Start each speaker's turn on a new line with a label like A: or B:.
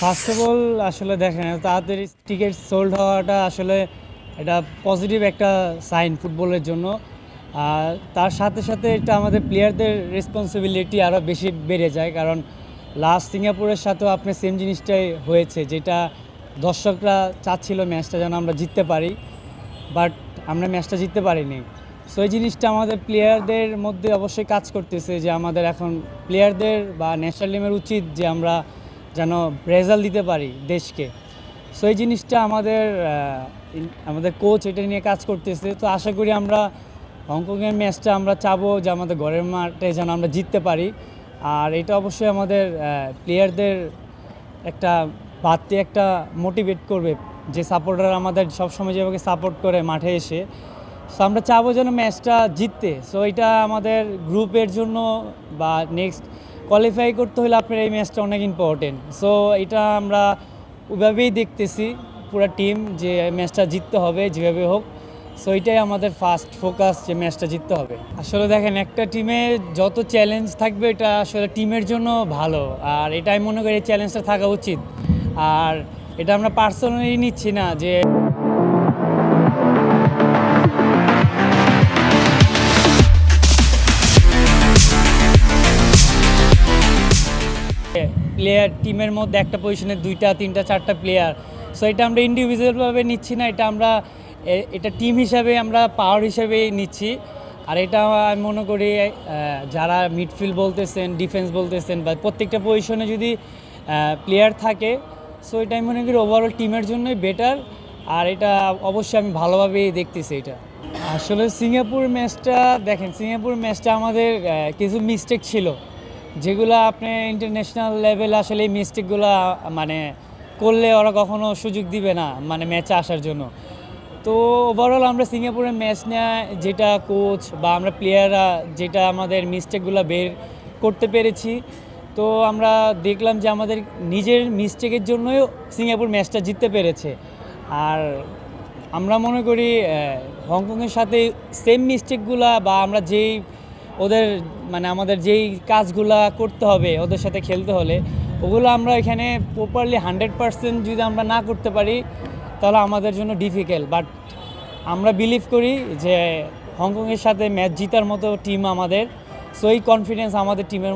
A: First of all আসলে দেখেন তাড়াতাড়ি টিকিট সোল্ড হওয়াটা আসলে এটা পজিটিভ একটা সাইন ফুটবলের জন্য। আর তার সাথে সাথে এটা আমাদের প্লেয়ারদের রেসপন্সিবিলিটি আরও বেশি বেড়ে যায়, কারণ লাস্ট সিঙ্গাপুরের সাথেও আপনার সেম জিনিসটাই হয়েছে, যেটা দর্শকরা চাচ্ছিল ম্যাচটা যেন আমরা জিততে পারি বাট আমরা ম্যাচটা জিততে পারিনি। সো এই জিনিসটা আমাদের প্লেয়ারদের মধ্যে অবশ্যই কাজ করতেছে যে আমাদের এখন প্লেয়ারদের বা ন্যাশনাল টিমের উচিত যে আমরা যেন রেজাল্ট দিতে পারি দেশকে। সো এই জিনিসটা আমাদের আমাদের কোচ এটা নিয়ে কাজ করতেছে। তো আশা করি আমরা হংকংয়ের ম্যাচটা আমরা চাবো যে আমাদের ঘরের মাঠে যেন আমরা জিততে পারি। আর এটা অবশ্যই আমাদের প্লেয়ারদের একটা বাড়তি একটা মোটিভেট করবে যে সাপোর্টার আমাদের সবসময় যেভাবে সাপোর্ট করে মাঠে এসে। সো আমরা চাবো যেন ম্যাচটা জিততে। সো এটা আমাদের গ্রুপের জন্য বা নেক্সট কোয়ালিফাই করতে হলে আপনার এই ম্যাচটা অনেক ইম্পর্টেন্ট সো এটা আমরা ওইভাবেই দেখতেছি পুরো টিম যে ম্যাচটা জিততে হবে যেভাবে হোক। সো এটাই আমাদের ফার্স্ট ফোকাস যে ম্যাচটা জিততে হবে। আসলে দেখেন, একটা টিমে যত চ্যালেঞ্জ থাকবে, এটা আসলে টিমের জন্য ভালো। আর এটা আমি মনে করি চ্যালেঞ্জটা থাকা উচিত। আর এটা আমরা পার্সোনালি নিচ্ছি না যে প্লেয়ার টিমের মধ্যে একটা পজিশনে দুইটা, তিনটা, চারটা প্লেয়ার সো এটা আমরা ইন্ডিভিজুয়ালভাবে নিচ্ছি না, এটা আমরা এটা টিম হিসাবে আমরা পাওয়ার হিসাবেই নিচ্ছি। আর এটা আমি মনে করি যারা মিডফিল্ড বলতেছেন ডিফেন্স বলতেছেন বা প্রত্যেকটা পজিশনে যদি প্লেয়ার থাকে সো এটা আমি মনে করি ওভারঅল টিমের জন্যই বেটার আর এটা অবশ্যই আমি ভালোভাবেই দেখতেছি এটা। আসলে সিঙ্গাপুর ম্যাচটা দেখেন, সিঙ্গাপুর ম্যাচটা আমাদের কিছু মিস্টেক ছিল। যেগুলো আপনি ইন্টারন্যাশনাল লেভেলে আসলে এই মিস্টেকগুলো মানে করলে ওরা কখনো সুযোগ দিবে না মানে ম্যাচে আসার জন্য। তো ওভারঅল আমরা সিঙ্গাপুরের ম্যাচ নেওয়া যেটা কোচ বা আমরা প্লেয়াররা যেটা আমাদের মিস্টেকগুলো বের করতে পেরেছি, তো আমরা দেখলাম যে আমাদের নিজের মিস্টেকের জন্যই সিঙ্গাপুর ম্যাচটা জিততে পেরেছে। আর আমরা মনে করি হংকংয়ের সাথে সেম মিস্টেকগুলা বা আমরা যেই ওদের মানে আমাদের যেই কাজগুলা করতে হবে ওদের সাথে খেলতে হলে, ওগুলো আমরা এখানে প্রপারলি হান্ড্রেড পার্সেন্ট যদি আমরা না করতে পারি, তাহলে আমাদের জন্য ডিফিকাল্ট বাট আমরা বিলিভ করি যে হংকংয়ের সাথে ম্যাচ জিতার মতো টিম আমাদের সো এই কনফিডেন্স আমাদের টিমের